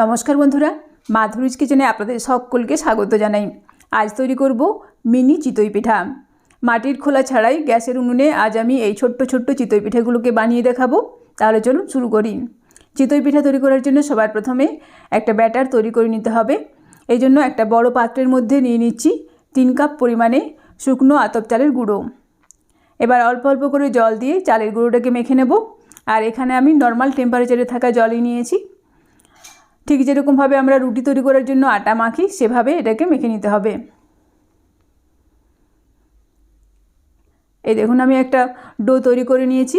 নমস্কার বন্ধুরা, মাধুরীজ কিচেনে আপনাদের সকলকে স্বাগত জানাই। আজ তৈরি করব মিনি চিতই পিঠা। মাটির খোলা ছাড়াই গ্যাসের উনুনে আজ আমি এই ছোট্ট ছোট্ট চিতই পিঠাগুলোকে বানিয়ে দেখাবো। তাহলে চলুন শুরু করি। চিতই পিঠা তৈরি করার জন্য সবার প্রথমে একটা ব্যাটার তৈরি করে নিতে হবে। এই জন্য একটা বড় পাত্রের মধ্যে নিয়ে নিচ্ছি তিন কাপ পরিমাণে শুকনো আতপ চালের গুঁড়ো। এবার অল্প অল্প করে জল দিয়ে চালের গুঁড়োটাকে মেখে নেব। আর এখানে আমি নর্মাল টেম্পারেচারে থাকা জলই নিয়েছি। ঠিক যেরকমভাবে আমরা রুটি তৈরি করার জন্য আটা মাখি, সেভাবে এটাকে মেখে নিতে হবে। এই দেখুন, আমি একটা ডো তৈরি করে নিয়েছি।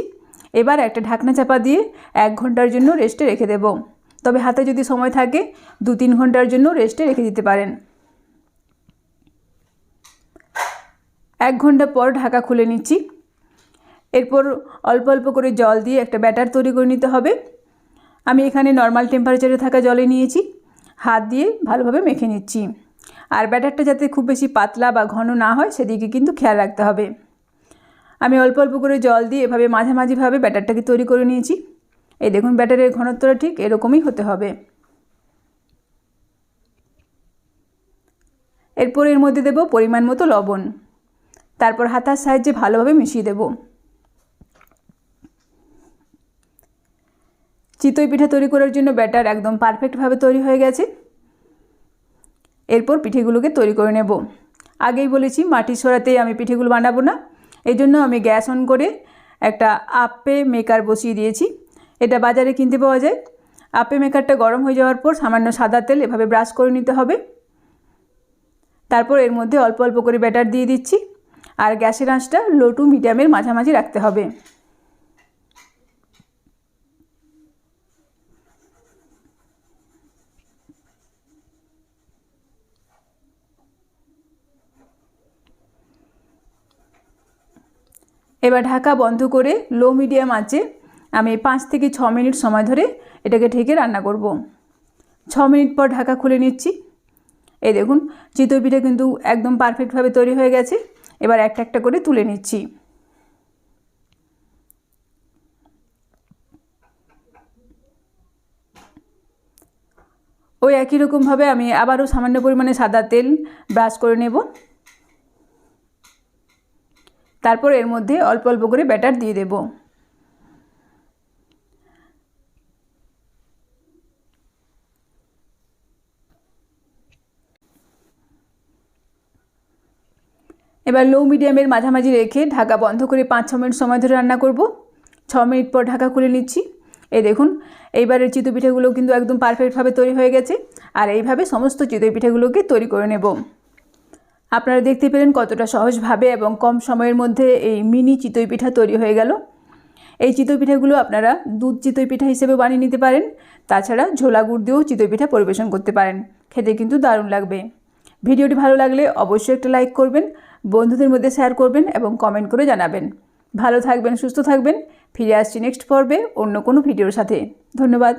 এবার একটা ঢাকনা চাপা দিয়ে এক ঘণ্টার জন্য রেস্টে রেখে দেব। তবে হাতে যদি সময় থাকে, দু তিন ঘণ্টার জন্য রেস্টে রেখে দিতে পারেন। এক ঘণ্টা পর ঢাকা খুলে নিচ্ছি। এরপর অল্প অল্প করে জল দিয়ে একটা ব্যাটার তৈরি করে নিতে হবে। আমি এখানে নর্মাল টেম্পারেচারে থাকা জলে নিয়েছি। হাত দিয়ে ভালোভাবে মেখে নিচ্ছি। আর ব্যাটারটা যাতে খুব বেশি পাতলা বা ঘন না হয়, সেদিকে কিন্তু খেয়াল রাখতে হবে। আমি অল্প অল্প করে জল দিয়ে এভাবে মাঝামাঝিভাবে ব্যাটারটাকে তৈরি করে নিয়েছি। এই দেখুন, ব্যাটারের ঘনত্বটা ঠিক এরকমই হতে হবে। এরপর এর মধ্যে দেব পরিমাণ মতো লবণ। তারপর হাতার সাহায্যে ভালোভাবে মিশিয়ে দেবো। চিতই পিঠা তৈরি করার জন্য ব্যাটার একদম পারফেক্টভাবে তৈরি হয়ে গেছে। এরপর পিঠেগুলোকে তৈরি করে নেব। আগেই বলেছি মাটির সরাতেই আমি পিঠেগুলো বানাবো না। এই জন্য আমি গ্যাস অন করে একটা আপে মেকার বসিয়ে দিয়েছি। এটা বাজারে কিনতে পাওয়া যায়। আপে মেকারটা গরম হয়ে যাওয়ার পর সামান্য সাদা তেল এভাবে ব্রাশ করে নিতে হবে। তারপর এর মধ্যে অল্প অল্প করে ব্যাটার দিয়ে দিচ্ছি। আর গ্যাসের আঁচটা লো টু মিডিয়ামের মাঝামাঝি রাখতে হবে। এবার ঢাকা বন্ধ করে লো মিডিয়াম আঁচে আমি পাঁচ থেকে ছ মিনিট সময় ধরে এটাকে ঢেকে রান্না করব। ছ মিনিট পর ঢাকা খুলে নিচ্ছি। এই দেখুন, চিতই পিঠা কিন্তু একদম পারফেক্টভাবে তৈরি হয়ে গেছে। এবার একটা একটা করে তুলে নিচ্ছি। ওই একই রকমভাবে আমি আবারও সামান্য পরিমাণে সাদা তেল ব্রাশ করে নেব। তারপর এর মধ্যে অল্প অল্প করে ব্যাটার দিয়ে দেব। এবার লো মিডিয়ামের মাঝামাঝি রেখে ঢাকা বন্ধ করে পাঁচ, ছ মিনিট সময় ধরে রান্না করব। ছ মিনিট পর ঢাকা খুলে নিচ্ছি। এই দেখুন, এইবারের চিতই পিঠাগুলো কিন্তু একদম পারফেক্টভাবে তৈরি হয়ে গেছে। আর এইভাবে সমস্ত চিতই পিঠাগুলোকে তৈরি করে নেব। আপনারা দেখতে পেলেন কতটা সহজভাবে এবং কম সময়ের মধ্যে এই মিনি চিতই পিঠা তৈরি হয়ে গেল। এই চিতই পিঠাগুলো আপনারা দুধ চিতই পিঠা হিসেবে বানিয়ে নিতে পারেন, তাছাড়া ঝোলা গুড় দিয়েও চিতই পিঠা পরিবেশন করতে পারেন। খেতে কিন্তু দারুণ লাগবে। ভিডিওটি ভালো লাগলে অবশ্যই একটা লাইক করবেন, বন্ধুদের মধ্যে শেয়ার করবেন এবং কমেন্ট করে জানাবেন। ভালো থাকবেন, সুস্থ থাকবেন। ফিরে আসছি নেক্সট পর্বে অন্য কোনো ভিডিওর সাথে। ধন্যবাদ।